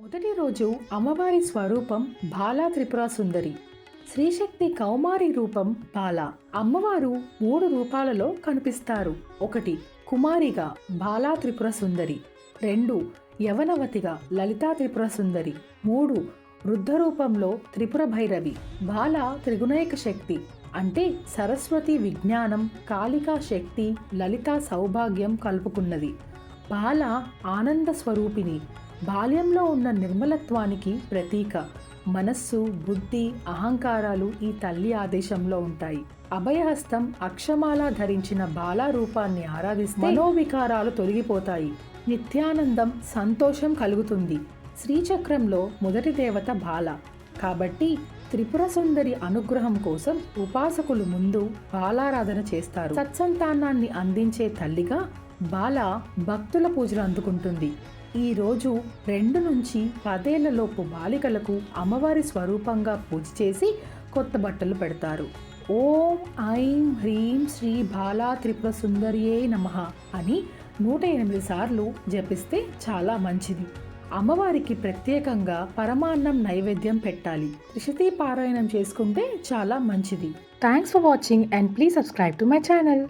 మొదటి రోజు అమ్మవారి స్వరూపం బాలా త్రిపుర సుందరి. శ్రీశక్తి కౌమారి రూపం బాల. అమ్మవారు మూడు రూపాలలో కనిపిస్తారు. ఒకటి కుమారిగా బాలా త్రిపుర సుందరి. రెండు యవనవతిగా లలితా త్రిపుర సుందరి. మూడు వృద్ధ రూపంలో త్రిపుర భైరవి బాల త్రిగుణైక శక్తి. అంటే సరస్వతి విజ్ఞానం కాళికా శక్తి లలిత సౌభాగ్యం కలుపుకున్నది. బాల ఆనంద స్వరూపిణి. బాల్యంలో ఉన్న నిర్మలత్వానికి ప్రతీక. మనస్సు బుద్ధి అహంకారాలు ఈ తల్లి ఆదేశంలో ఉంటాయి. అభయహస్తం అక్షమాల ధరించిన బాల రూపాన్ని ఆరాధిస్తే మనోవికారాలు తొలగిపోతాయి. నిత్యానందం సంతోషం కలుగుతుంది. శ్రీచక్రంలో మొదటి దేవత బాల. కాబట్టి త్రిపుర సుందరి అనుగ్రహం కోసం ఉపాసకులు ముందు బాలారాధన చేస్తారు. సత్సంతానాన్ని అందించే తల్లిగా బాల భక్తుల పూజలు అందుకుంటుంది. ఈ రోజు రెండు నుంచి పదేళ్ళలోపు బాలికలకు అమ్మవారి స్వరూపంగా పూజ చేసి కొత్త బట్టలు పెడతారు. ఓం ఐం హ్రీం శ్రీ బాలా త్రిపుర సుందరియే నమః అని నూట ఎనిమిది సార్లు జపిస్తే చాలా మంచిది. అమ్మవారికి ప్రత్యేకంగా పరమాన్నం నైవేద్యం పెట్టాలి. త్రిశతి పారాయణం చేసుకుంటే చాలా మంచిది. Thanks for watching and please subscribe to my channel